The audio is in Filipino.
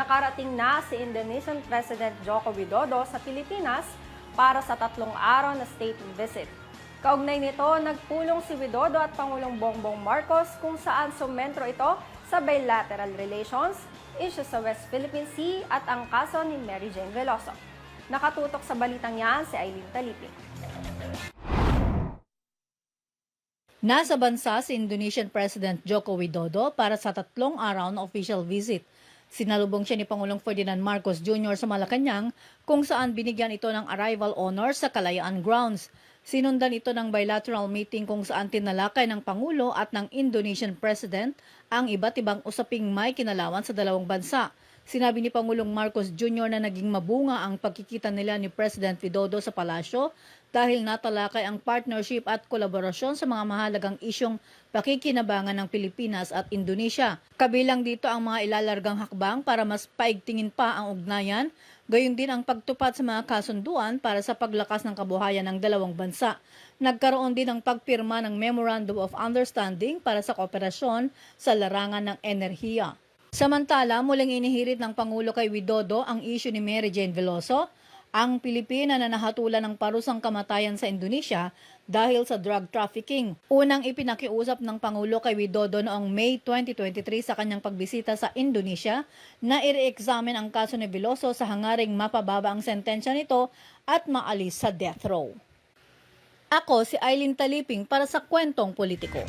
nakarating na si Indonesian President Joko Widodo sa Pilipinas para sa tatlong araw na state visit. Kaugnay nito, nagpulong si Widodo at Pangulong Bongbong Marcos kung saan sumentro ito sa bilateral relations, issues sa West Philippine Sea at ang kaso ni Mary Jane Veloso. Nakatutok sa balitang yan si Eileen Taliping. Nasa bansa si Indonesian President Joko Widodo para sa tatlong araw na official visit. Sinalubong siya ni Pangulong Ferdinand Marcos Jr. sa Malacanang kung saan binigyan ito ng arrival honor sa Kalayaan Grounds. Sinundan ito ng bilateral meeting kung saan tinalakay ng Pangulo at ng Indonesian President ang iba't ibang usaping may kinalaman sa dalawang bansa. Sinabi ni Pangulong Marcos Jr. na naging mabunga ang pagkikita nila ni President Widodo sa palasyo dahil natalakay ang partnership at kolaborasyon sa mga mahalagang isyong pakikinabangan ng Pilipinas at Indonesia. Kabilang dito ang mga ilalargang hakbang para mas paigtingin pa ang ugnayan, gayon din ang pagtupad sa mga kasunduan para sa paglakas ng kabuhayan ng dalawang bansa. Nagkaroon din ng pagpirma ng Memorandum of Understanding para sa kooperasyon sa larangan ng enerhiya. Samantala, muling inihirit ng Pangulo kay Widodo ang issue ni Mary Jane Veloso, ang Pilipina na nahatulan ng parusang kamatayan sa Indonesia dahil sa drug trafficking. Unang ipinakiusap ng Pangulo kay Widodo noong May 2023 sa kanyang pagbisita sa Indonesia na i-examine ang kaso ni Veloso sa hangaring mapababa ang sentensya nito at maalis sa death row. Ako si Eileen Taliping para sa Kwentong Politiko.